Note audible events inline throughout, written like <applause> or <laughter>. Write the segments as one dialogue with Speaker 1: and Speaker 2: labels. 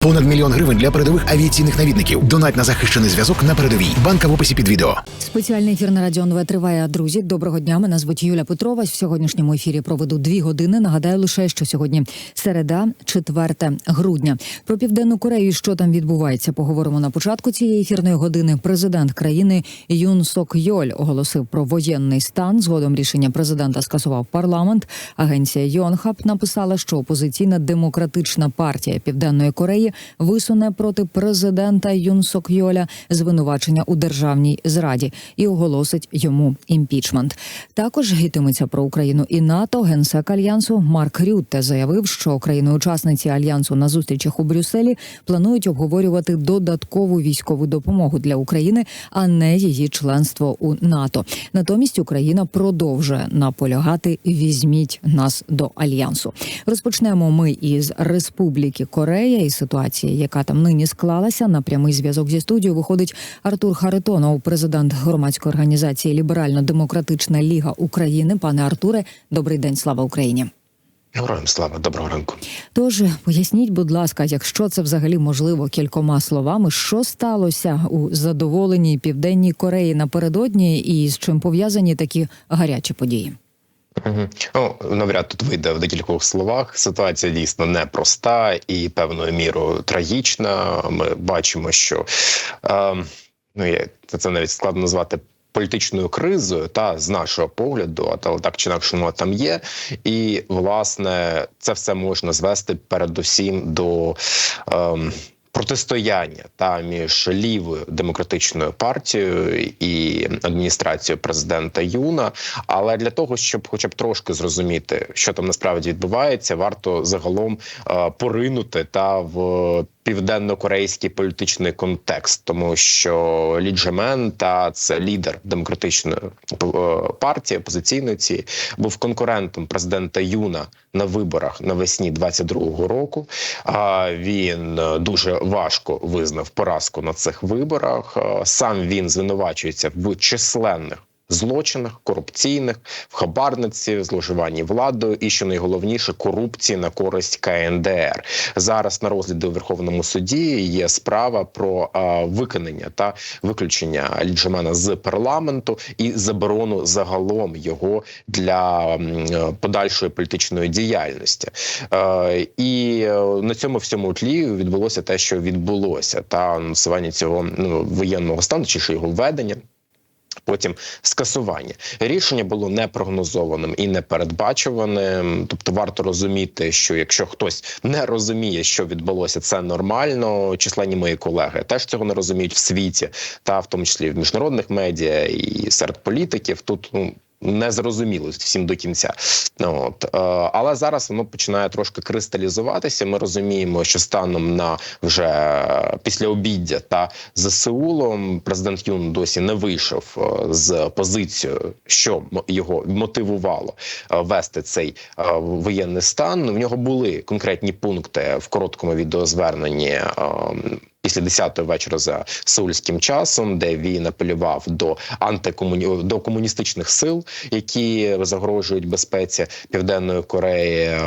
Speaker 1: Понад мільйон гривень для передових авіаційних навідників. Донать на захищений зв'язок на передовій. Банка в описі під відео.
Speaker 2: Спеціальний ефір на радіо НВ триває. Друзі, доброго дня. Мене звуть Юля Петрова. В сьогоднішньому ефірі проведу дві години. Нагадаю лише, що сьогодні середа, 4 грудня. Про південну Корею, що там відбувається, поговоримо на початку цієї ефірної години. Президент країни Юн Сок Йоль оголосив про воєнний стан. Згодом рішення президента скасував парламент. Агенція Йонхап написала, що опозиційна демократична партія Південної Кореї висуне проти президента Юн Сок Йоля звинувачення у державній зраді і оголосить йому імпічмент. Також йтиметься про Україну і НАТО. Генсек альянсу Марк Рютте заявив, що країни-учасниці альянсу на зустрічах у Брюсселі планують обговорювати додаткову військову допомогу для України, а не її членство у НАТО. Натомість Україна продовжує наполягати візьміть нас до альянсу. Розпочнемо ми із Республіки Корея і ситуації, яка там нині склалася. На прямий зв'язок зі студією виходить Артур Харитонов, президент громадської організації Ліберально-Демократична Ліга України. Пане Артуре, добрий день, слава Україні.
Speaker 3: Героям слава, доброго ранку.
Speaker 2: Тож поясніть, будь ласка, якщо це взагалі можливо кількома словами, що сталося у задоволеній південній Кореї напередодні, і з чим пов'язані такі гарячі події?
Speaker 3: Угу. Ну, навряд тут вийде в декількох словах. Ситуація дійсно непроста і певною мірою трагічна. Ми бачимо, що е, ну це, це навіть складно назвати. Політичною кризою та з нашого погляду, але так чи інакше воно там є, і власне це все можна звести передусім до ем, протистояння та між лівою демократичною партією і адміністрацією президента Юна. Але для того, щоб, хоча б трошки зрозуміти, що там насправді відбувається, варто загалом е, поринути та в південно-корейський політичний контекст, тому що Лі Джемен та це лідер демократичної партії опозиційної цієї, був конкурентом президента Юна на виборах навесні 22-го року. А він дуже важко визнав поразку на цих виборах. Сам він звинувачується в численних злочинах корупційних в хабарниці, зловживанні владою і що найголовніше корупції на користь КНДР. Зараз на розгляді у Верховному суді є справа про а, виконання та виключення Ліджемена з парламенту і заборону загалом його для подальшої політичної діяльності. Е, і на цьому всьому тлі відбулося те, що відбулося, та анонсування цього ну, воєнного стану, чи ж його введення. Потім скасування рішення було непрогнозованим і непередбачуваним. Тобто, варто розуміти, що якщо хтось не розуміє, що відбулося, це нормально. Численні мої колеги теж цього не розуміють в світі, та в тому числі в міжнародних медіа і серед політиків. Тут ну. Не зрозуміло всім до кінця, от е, але зараз воно починає трошки кристалізуватися. Ми розуміємо, що станом на вже після обіддя та з Сеулом президент Юн досі не вийшов е, з позицією, що його мотивувало е, вести цей воєнний стан. В нього були конкретні пункти в короткому відеозверненні. Після 10-ї вечора за сеульським часом, де він апелював до антикомуні... до комуністичних сил, які загрожують безпеці Південної Кореї.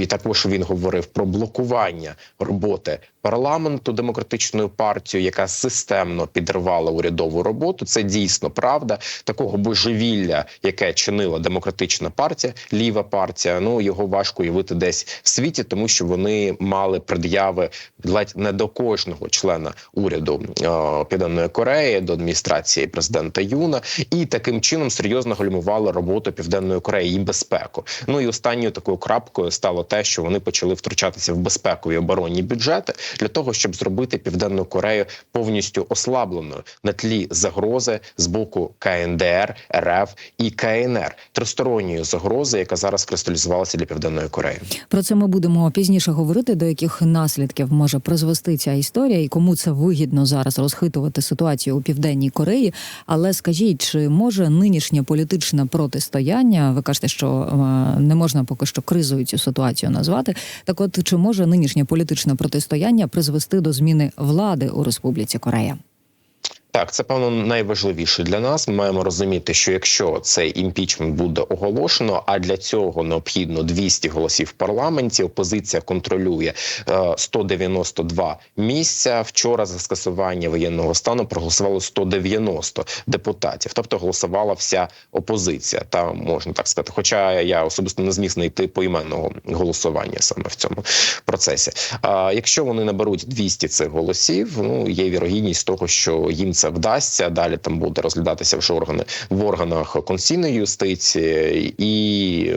Speaker 3: І також він говорив про блокування роботи парламенту демократичною партією, яка системно підривала урядову роботу. Це дійсно правда. Такого божевілля, яке чинила демократична партія, ліва партія. Ну його важко уявити десь в світі, тому що вони мали пред'яви ледь не до кожного члена уряду е, Південної Кореї до адміністрації президента Юна, і таким чином серйозно гальмували роботу Південної Кореї і безпеку. Ну і останньою такою крапкою стало те, що вони почали втручатися в безпекові оборонні бюджети для того, щоб зробити Південну Корею повністю ослабленою на тлі загрози з боку КНДР, РФ і КНР тристоронньої загрози, яка зараз кристалізувалася для Південної Кореї.
Speaker 2: Про це ми будемо пізніше говорити. До яких наслідків може призвести ця історія, і кому це вигідно зараз розхитувати ситуацію у південній Кореї. Але скажіть, чи може нинішнє політичне протистояння? Ви кажете, що е, не можна поки що кризою цю ситуацію назвати. Так, от чи може нинішнє політичне протистояння призвести до зміни влади у Республіці Корея?
Speaker 3: Так, це певно найважливіше для нас. Ми маємо розуміти, що якщо цей імпічмент буде оголошено, а для цього необхідно 200 голосів в парламенті. Опозиція контролює е, 192 місця. Вчора за скасування воєнного стану проголосувало 190 депутатів, тобто голосувала вся опозиція. Та можна так сказати. Хоча я особисто не зміг знайти поіменного голосування саме в цьому процесі. А якщо вони наберуть 200 цих голосів, ну є вірогідність того, що їм це вдасться. Далі там буде розглядатися вже органи в органах конституційної юстиції, і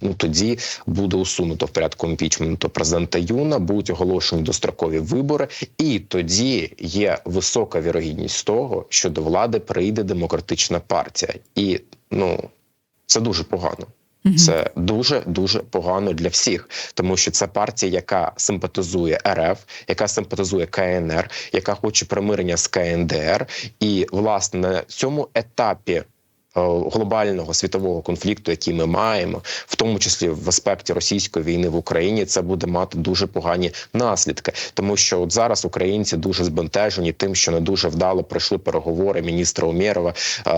Speaker 3: ну тоді буде усунуто в порядку імпічменту президента Юна, будуть оголошені дострокові вибори, і тоді є висока вірогідність того, що до влади прийде демократична партія, і ну це дуже погано. Це дуже дуже погано для всіх, тому що це партія, яка симпатизує РФ, яка симпатизує КНР, яка хоче примирення з КНДР, і власне на цьому етапі. Е, Глобального світового конфлікту, який ми маємо, в тому числі в аспекті російської війни в Україні, це буде мати дуже погані наслідки, тому що от зараз українці дуже збентежені тим, що не дуже вдало пройшли переговори міністра Умєрова е,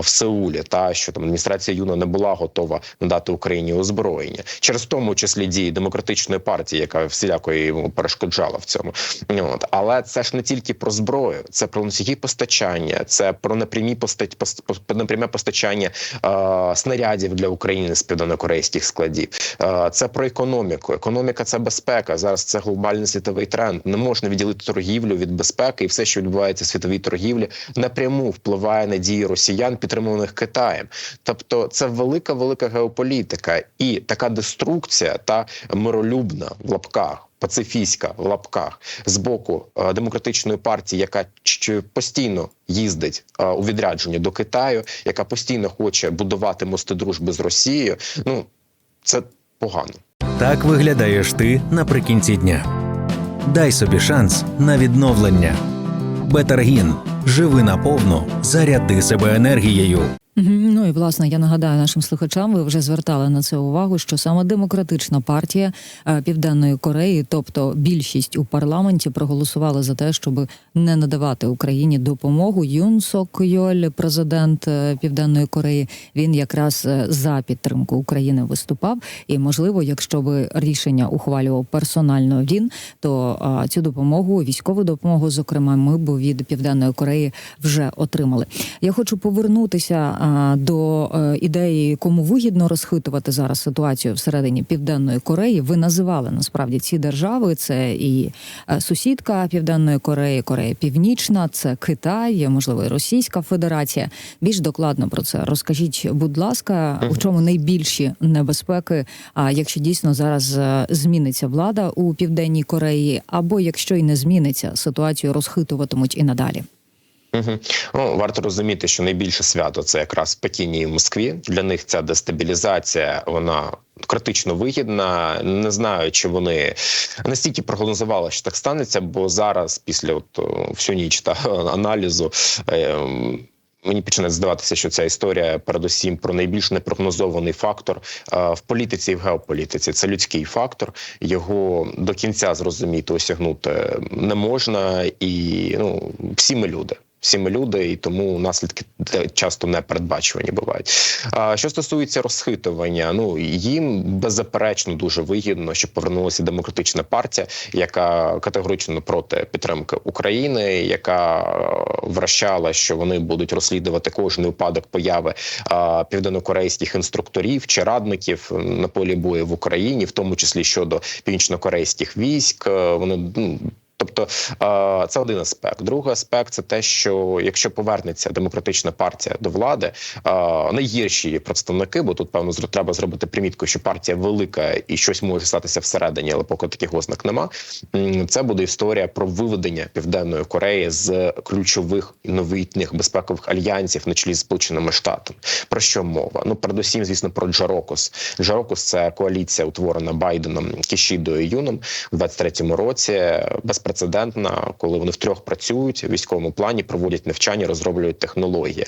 Speaker 3: в Сеулі, та що там адміністрація Юна не була готова надати Україні озброєння. Через тому числі дії демократичної партії, яка всіляко йому перешкоджала в цьому. От. Але це ж не тільки про зброю, це про носії постачання, це про непрямі постать пос- пос- постачання е, снарядів для України з південнокорейських складів. Е, це про економіку. Економіка це безпека. Зараз це глобальний світовий тренд. Не можна відділити торгівлю від безпеки, і все, що відбувається в світовій торгівлі, напряму впливає на дії росіян, підтримуваних Китаєм. Тобто, це велика велика геополітика і така деструкція та миролюбна в лапках. Пацифістська в лапках з боку е, демократичної партії, яка постійно їздить е, у відрядження до Китаю, яка постійно хоче будувати мости дружби з Росією. Ну це погано.
Speaker 4: Так виглядаєш ти наприкінці дня. Дай собі шанс на відновлення. Бетаргін. Живи наповну, заряди себе енергією.
Speaker 2: Ну і власне я нагадаю нашим слухачам, ви вже звертали на це увагу, що саме демократична партія е, Південної Кореї, тобто більшість у парламенті, проголосували за те, щоб не надавати Україні допомогу. Юн Сок Йоль, президент е, Південної Кореї, він якраз е, за підтримку України виступав. І можливо, якщо би рішення ухвалював персонально він, то цю допомогу, військову допомогу, зокрема, ми б від Південної Кореї вже отримали. Я хочу повернутися до е, ідеї, кому вигідно розхитувати зараз ситуацію всередині Південної Кореї. Ви називали насправді ці держави. Це і е, сусідка Південної Кореї, Корея Північна, це Китай, можливо, і Російська Федерація. Більш докладно про це розкажіть, будь ласка, у чому найбільші небезпеки? А якщо дійсно зараз е, зміниться влада у Південній Кореї, або якщо й не зміниться, ситуацію розхитуватимуть і надалі.
Speaker 3: Ну, варто розуміти, що найбільше свято це якраз Пекіні і Москві. Для них ця дестабілізація вона критично вигідна. Не знаю, чи вони настільки прогнозували, що так станеться, бо зараз, після от всю ніч та <laughs> аналізу. Е, Мені починає здаватися, що ця історія передусім про найбільш непрогнозований фактор е, в політиці і в геополітиці. Це людський фактор. Його до кінця зрозуміти, осягнути не можна, і ну всі ми люди. Всі ми люди, і тому наслідки часто непередбачувані бувають. А що стосується розхитування, ну їм беззаперечно дуже вигідно, що повернулася демократична партія, яка категорично проти підтримки України, яка е, вращала, що вони будуть розслідувати кожен випадок появи південнокорейських інструкторів чи радників на полі бою в Україні, в тому числі щодо північнокорейських військ. Е, Вони ну. Тобто е, це один аспект. Другий аспект це те, що якщо повернеться демократична партія до влади, е, найгірші її представники, бо тут певно треба зробити примітку, що партія велика і щось може статися всередині, але поки таких ознак нема. Це буде історія про виведення південної Кореї з ключових новітніх безпекових альянсів на чолі з сполученими штатами. Про що мова? Ну передусім, звісно, про Джарокос. Джарокос це коаліція, утворена Байденом, Кішідою Юном у 23-му році. Безпрецедентна, коли вони втрьох працюють в військовому плані, проводять навчання, розроблюють технології.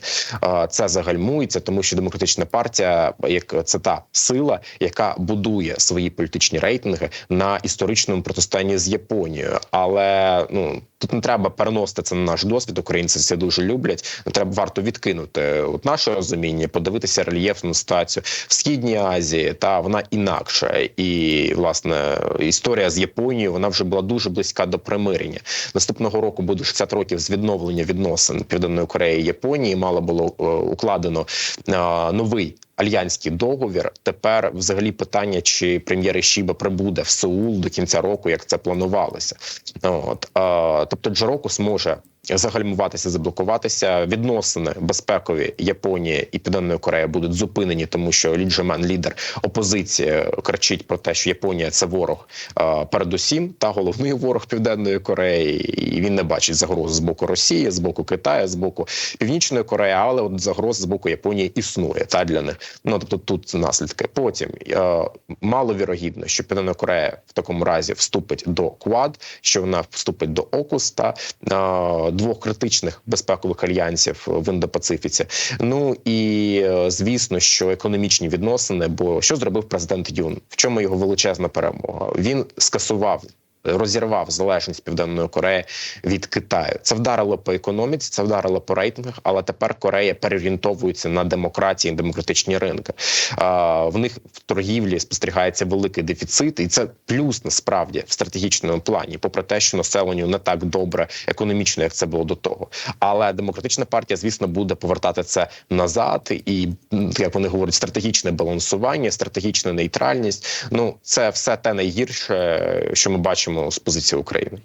Speaker 3: Це загальмується, тому що демократична партія, як це та сила, яка будує свої політичні рейтинги на історичному протистоянні з Японією, але ну. тут не треба переносити це на наш досвід. Українці це дуже люблять. Треба варто відкинути от наше розуміння, подивитися рельєфну ситуацію в східній Азії. Та вона інакша, і власне історія з Японією вона вже була дуже близька до примирення. Наступного року буде 60 років з відновлення відносин Південної Кореї і Японії. Мало було е, укладено е, новий. Альянський договір тепер взагалі питання, чи прем'єр Ішіба прибуде в Сеул до кінця року, як це планувалося. От тобто, Джарокус може загальмуватися, заблокуватися. Відносини безпекові Японії і Південної Кореї будуть зупинені, тому що Лі Джемен, лідер опозиції, кричить про те, що Японія це ворог передусім, та головний ворог Південної Кореї, і він не бачить загроз з боку Росії, з боку Китаю, з боку Північної Кореї, але от загроз з боку Японії існує та для них. Ну тобто тут наслідки. Потім е, маловірогідно, що Південна Корея в такому разі вступить до Квад, що вона вступить до ОКУС та е, двох критичних безпекових альянсів в Індопацифіці. Ну і е, звісно, що економічні відносини. Бо що зробив президент Юн? В чому його величезна перемога? Він скасував. Розірвав залежність Південної Кореї від Китаю. Це вдарило по економіці, це вдарило по рейтингах. Але тепер Корея переорієнтовується на демократії, демократичні ринки. В них в торгівлі спостерігається великий дефіцит, і це плюс насправді в стратегічному плані, попри те, що населенню не так добре економічно, як це було до того. Але демократична партія, звісно, буде повертати це назад, і як вони говорять, стратегічне балансування, стратегічна нейтральність. Ну це все те найгірше, що ми бачимо з позиції України.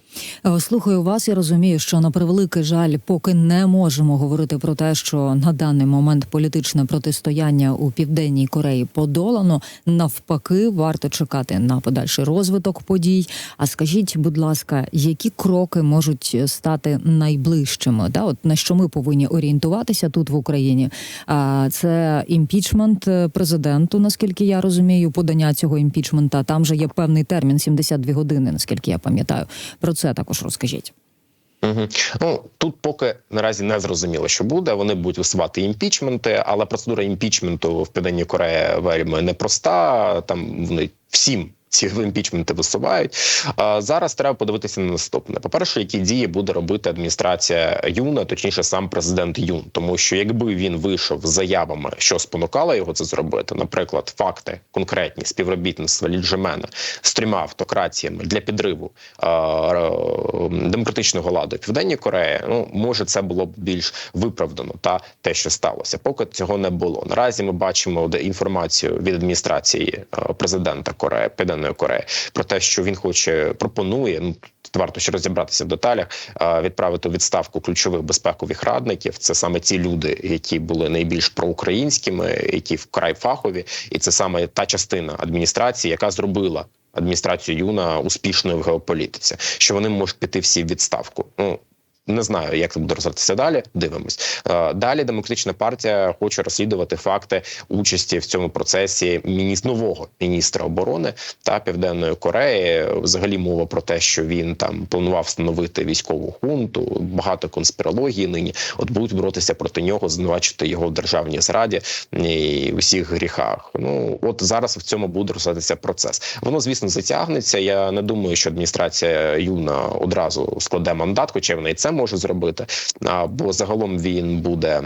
Speaker 2: Е, Слухаю вас і розумію, що на превеликий жаль, поки не можемо говорити про те, що на даний момент політичне протистояння у південній Кореї подолано. Навпаки, варто чекати на подальший розвиток подій. А скажіть, будь ласка, які кроки можуть стати найближчими? Да, от на що ми повинні орієнтуватися тут в Україні? А це імпічмент президенту, наскільки я розумію, подання цього імпічмента. Там же є певний термін 72 години, наскільки я пам'ятаю. Про це також розкажіть.
Speaker 3: Угу. Ну тут поки наразі не зрозуміло, що буде. Вони будуть висувати імпічменти, але процедура імпічменту в Південній Кореї вельми непроста. Там вони всім. Ці імпічменти висувають. Зараз треба подивитися на наступне. По перше, які дії буде робити адміністрація Юна, точніше, сам президент Юн, тому що якби він вийшов з заявами, що спонукало його це зробити, наприклад, факти конкретні співробітництва Ліджемена з трьома автократіями для підриву демократичного ладу Південній Кореї, ну може це було б більш виправдано та те, що сталося. Поки цього не було. Наразі ми бачимо де інформацію від адміністрації президента Кореї Південної Кореї про те, що він хоче пропонує. Ну варто ще розібратися в деталях. Відправити відставку ключових безпекових радників. Це саме ті люди, які були найбільш проукраїнськими, які вкрай фахові, і це саме та частина адміністрації, яка зробила. Адміністрацію юна успішною в геополітиці, що вони можуть піти всі в відставку. Ну не знаю, як це буде розвиватися далі. Дивимось. Е, Далі демократична партія хоче розслідувати факти участі в цьому процесі міністр нового міністра оборони та південної Кореї. Взагалі мова про те, що він там планував встановити військову хунту. Багато конспірології нині. От будуть боротися проти нього, звинувачити його в державній зраді і усіх гріхах. Ну от зараз в цьому буде розвиватися процес. Воно звісно затягнеться. Я не думаю, що адміністрація юна одразу складе мандат, хоча вона і це може зробити. Бо загалом він буде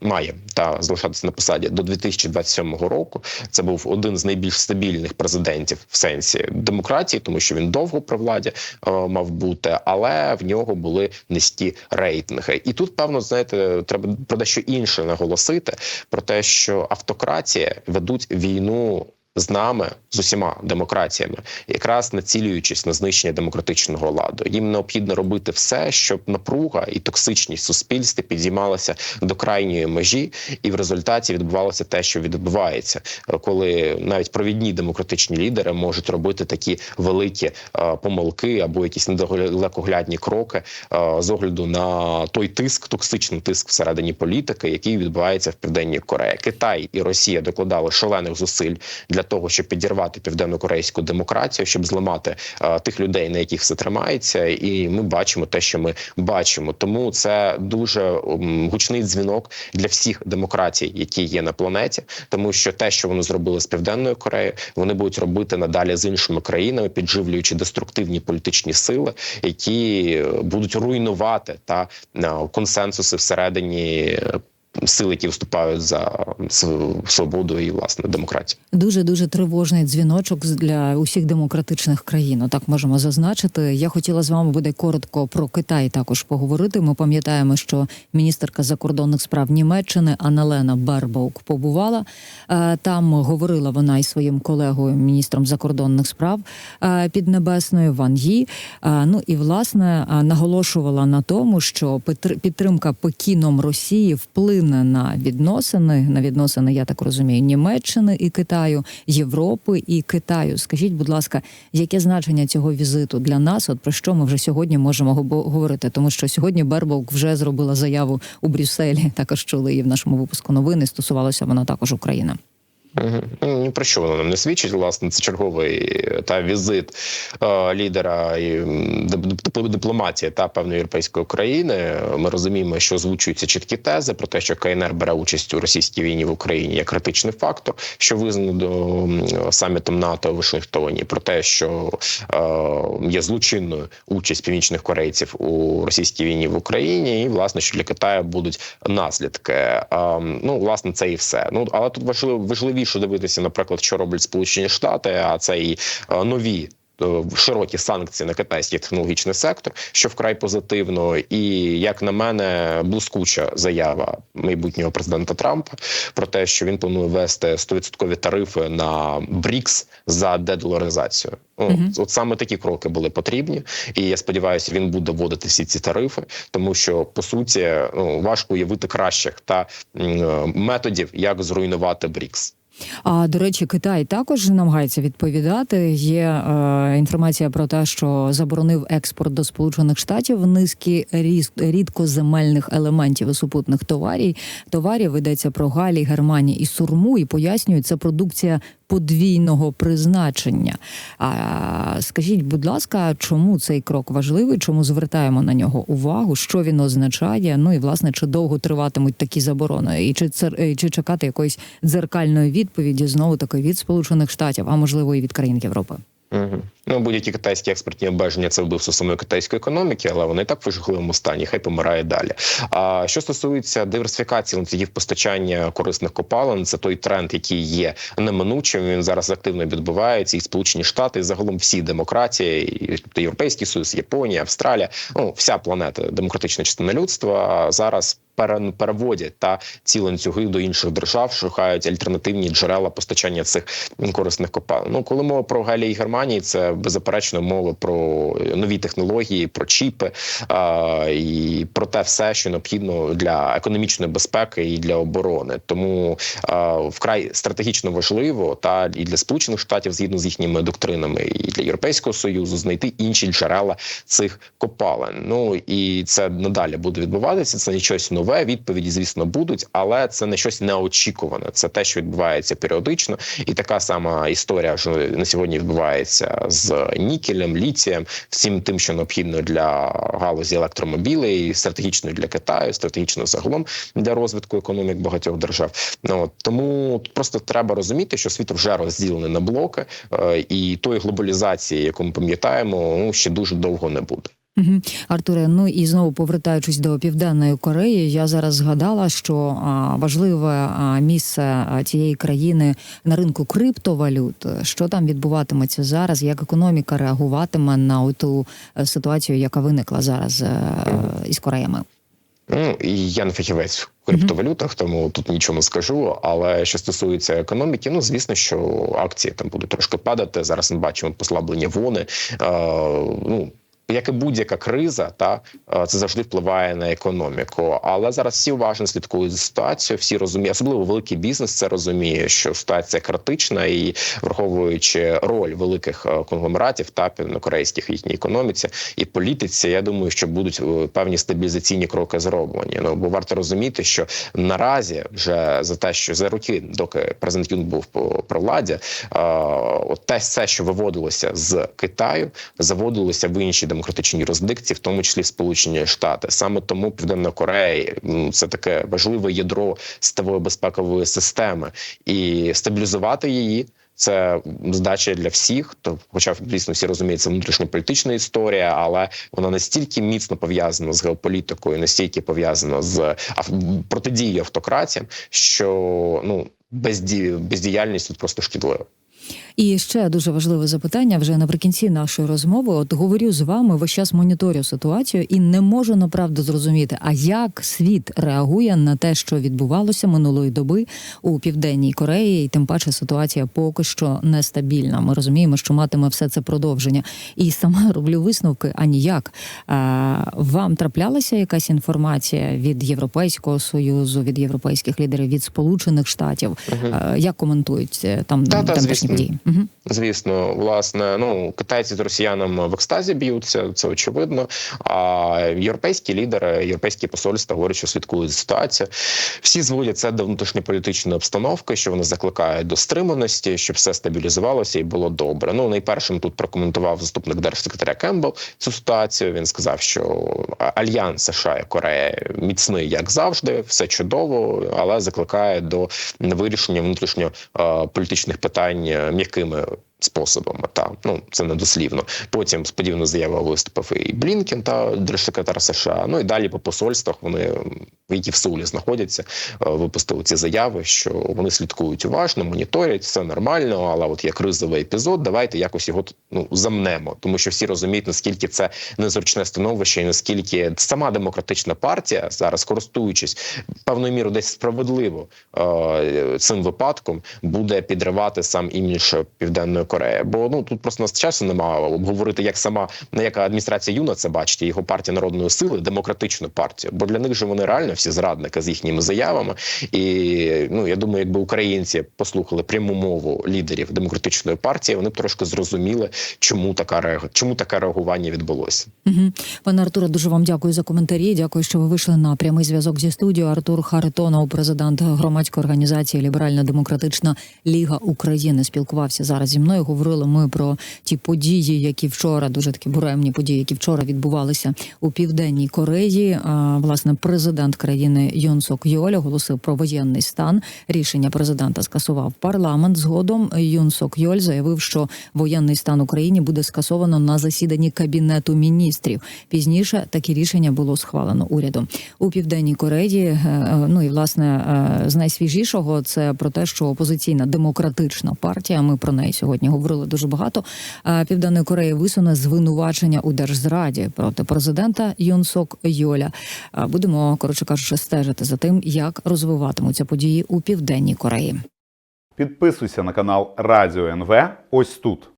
Speaker 3: має та залишатися на посаді до 2027 року. Це був один з найбільш стабільних президентів в сенсі демократії, тому що він довго при владі е, мав бути, але в нього були низькі рейтинги. І тут, певно, знаєте, треба про дещо інше наголосити: про те, що автократія ведуть війну. З нами з усіма демократіями, якраз націлюючись на знищення демократичного ладу, їм необхідно робити все, щоб напруга і токсичність в суспільстві підіймалася до крайньої межі, і в результаті відбувалося те, що відбувається, коли навіть провідні демократичні лідери можуть робити такі великі е, помилки або якісь недалекоглядні кроки е, з огляду на той тиск, токсичний тиск всередині політики, який відбувається в південній Кореї. Китай і Росія докладали шалених зусиль для для того, щоб підірвати південно-корейську демократію, щоб зламати е, тих людей, на яких все тримається, і ми бачимо те, що ми бачимо. Тому це дуже гучний дзвінок для всіх демократій, які є на планеті, тому що те, що вони зробили з південною Кореєю, вони будуть робити надалі з іншими країнами, підживлюючи деструктивні політичні сили, які е, будуть руйнувати та е, консенсуси всередині. Е, Сил, які виступають за св- свободу і власне демократію.
Speaker 2: Дуже дуже тривожний дзвіночок для усіх демократичних країн. Так можемо зазначити. Я хотіла з вами буде коротко про Китай також поговорити. Ми пам'ятаємо, що міністерка закордонних справ Німеччини Аналена Бербаук побувала Е, там. Говорила вона із своїм колегою, міністром закордонних справ е, Піднебесною Ван Ї. Е, Ну і власне наголошувала на тому, що підтримка Пекіном Росії вплине на відносини, на відносини, я так розумію, Німеччини і Китаю, Європи і Китаю. Скажіть, будь ласка, яке значення цього візиту для нас? От про що ми вже сьогодні можемо говорити? Тому що сьогодні Бербок вже зробила заяву у Брюсселі. Також чули її в нашому випуску новини. Стосувалося вона також України.
Speaker 3: Ну, Ні про що воно нам не свідчить. Власне, це черговий е, та візит е, лідера і дипломатії та певної європейської країни. Ми розуміємо, що озвучуються чіткі тези про те, що КНР бере участь у російській війні в Україні як критичний фактор, що визнано до самітом НАТО у Вашингтоні, про те, що е, є злочинною участь північних корейців у російській війні в Україні, і власне, що для Китаю будуть наслідки. Е, ну, власне, це і все. Ну але тут важливо важливіше дивитися, наприклад, що роблять Сполучені Штати, а це і е, нові. е, Широкі санкції на китайський технологічний сектор, що вкрай позитивно, і як на мене, блискуча заява майбутнього президента Трампа про те, що він планує ввести 100% тарифи на БРІКС за дедоларизацію. Ну,
Speaker 2: Мгм.
Speaker 3: От саме такі кроки були потрібні, і я сподіваюся, він буде вводити всі ці тарифи, тому що по суті ну важко уявити кращих та методів, як зруйнувати БРІКС.
Speaker 2: А до речі, Китай також намагається відповідати. Є е, інформація про те, що заборонив експорт до Сполучених Штатів низки рідкоземельних елементів і супутних товарів. Товарів йдеться про галі, германії і сурму, і пояснюють, це продукція подвійного призначення. А скажіть, будь ласка, чому цей крок важливий? Чому звертаємо на нього увагу? Що він означає? Ну і власне, чи довго триватимуть такі заборони, і чи це чи чекати якоїсь дзеркальної відповіді знову таки від Сполучених Штатів, а можливо і від країн Європи?
Speaker 3: Ну будь-які китайські експортні обмеження це вбивство самої китайської економіки, але вони і так в жахливому стані. Хай помирає далі. А що стосується диверсифікації ланцюгів постачання корисних копалин, це той тренд, який є неминучим. Він зараз активно відбувається. І Сполучені Штати, і загалом всі демократії, тобто Європейський Союз, Японія, Австралія, ну вся планета, демократична частина людства зараз. Пере- Переводять та ці ланцюги до інших держав, шукають альтернативні джерела постачання цих корисних копалин. Ну, коли мова про Галії Германії, це беззаперечно мова про нові технології, про чіпи а, і про те все, що необхідно для економічної безпеки і для оборони. Тому а, вкрай стратегічно важливо та і для сполучених штатів, згідно з їхніми доктринами, і для європейського союзу знайти інші джерела цих копалин. Ну і це надалі буде відбуватися. Це не щось нове. Відповіді, звісно, будуть, але це не щось неочікуване. Це те, що відбувається періодично, і така сама історія що на сьогодні відбувається з нікелем, літієм, всім тим, що необхідно для галузі електромобілей, стратегічно для Китаю, стратегічно загалом для розвитку економік багатьох держав. Ну тому просто треба розуміти, що світ вже розділений на блоки, е, і тої глобалізації, яку ми пам'ятаємо, ну ще дуже довго не буде.
Speaker 2: Угу. Артуре, ну і знову повертаючись до південної Кореї, я зараз згадала, що а, важливе а, місце цієї країни на ринку криптовалют. Що там відбуватиметься зараз? Як економіка реагуватиме на ту е, ситуацію, яка виникла зараз е, із Кореями?
Speaker 3: Ну я не фахівець в криптовалютах, тому тут нічого не скажу. Але що стосується економіки, ну звісно, що акції там будуть трошки падати. Зараз ми бачимо послаблення вони. Е, ну як і будь-яка криза, та е, це завжди впливає на економіку. Але зараз всі уважно слідкують за ситуацією. Всі розуміють, особливо великий бізнес це розуміє, що ситуація критична, і враховуючи роль великих е, конгломератів та півнокорейських їхній економіці і політиці, я думаю, що будуть е, певні стабілізаційні кроки зроблені. Ну бо варто розуміти, що наразі вже за те, що за роки, доки президент Юн був при владі, от те все, що виводилося з Китаю, заводилося в інші демократичні юрисдикції, в тому числі Сполучені Штати. Саме тому Південна Корея це таке важливе ядро світової безпекової системи, і стабілізувати її. Це здача для всіх, то, хоча дійсно всі розуміють, це внутрішньополітична історія, але вона настільки міцно пов'язана з геополітикою, настільки пов'язана з протидією автократіям, що ну безді... бездіяльність тут просто шкідлива.
Speaker 2: І ще дуже важливе запитання вже наприкінці нашої розмови. От говорю з вами, весь час моніторю ситуацію і не можу направду зрозуміти, а як світ реагує на те, що відбувалося минулої доби у південній Кореї, і тим паче ситуація поки що нестабільна. Ми розуміємо, що матиме все це продовження. І сама <laughs> роблю висновки. А ніяк А, вам траплялася якась інформація від Європейського союзу, від європейських лідерів, від Сполучених Штатів? А, Як коментують е, там
Speaker 3: Та-та, звісно.
Speaker 2: Події? Угу.
Speaker 3: Звісно, власне, ну китайці з росіянами в екстазі б'ються, це очевидно. А європейські лідери, європейські посольства говорять, що слідкують за ситуацією. Всі зводять це до внутрішньополітичної обстановки, що вони закликають до стриманості, щоб все стабілізувалося і було добре. Ну найпершим тут прокоментував заступник держсекретаря Кембл цю ситуацію. Він сказав, що альянс США і Корея міцний, як завжди, все чудово, але закликає до вирішення внутрішньополітичних питань е, м'якими способами. Та ну це не дослівно. Потім сподівано заява виступив і Блінкен та держсекретар США. Ну і далі по посольствах вони, які в Сеулі знаходяться, е, випустили ці заяви, що вони слідкують уважно, моніторять все нормально. Але от є кризовий епізод, давайте якось його ну замнемо, тому що всі розуміють наскільки це незручне становище, і наскільки сама демократична партія зараз, користуючись певною мірою десь справедливо е, цим випадком, буде підривати сам імідж Південної Кореї. Бо ну тут просто нас часу немає обговорити, як сама яка адміністрація Юна це бачить, його партія народної сили, демократичну партію. Бо для них же вони реально всі зрадники з їхніми заявами. І ну я думаю, якби українці послухали пряму мову лідерів демократичної партії, вони б трошки зрозуміли, чому така чому таке реагування відбулося.
Speaker 2: Угу. Пане Артуре, дуже вам дякую за коментарі. Дякую, що ви вийшли на прямий зв'язок зі студією. Артур Харитонов, президент громадської організації Ліберальна-демократична Ліга України, спілкувався зараз зі мною. Говорили ми про ті події, які вчора дуже такі буремні події, які вчора відбувалися у південній Кореї. А, власне, президент країни Йон Сок Йоль оголосив про воєнний стан. Рішення президента скасував парламент. Згодом Юн Сок Йоль заявив, що воєнний стан Україні буде скасовано на засіданні кабінету міністрів. Пізніше таке рішення було схвалено урядом у південній Кореї. е, е, Ну і власне е, з найсвіжішого це про те, що опозиційна демократична партія. Ми про неї сьогодні говорили дуже багато. е, Південної Кореї висуне звинувачення у держзраді проти президента Юн Йоля. Е, Будемо коротше кажучи, стежити за тим, як розвиватимуться події у південній Кореї.
Speaker 5: Підписуйся на канал Радіо НВ ось тут.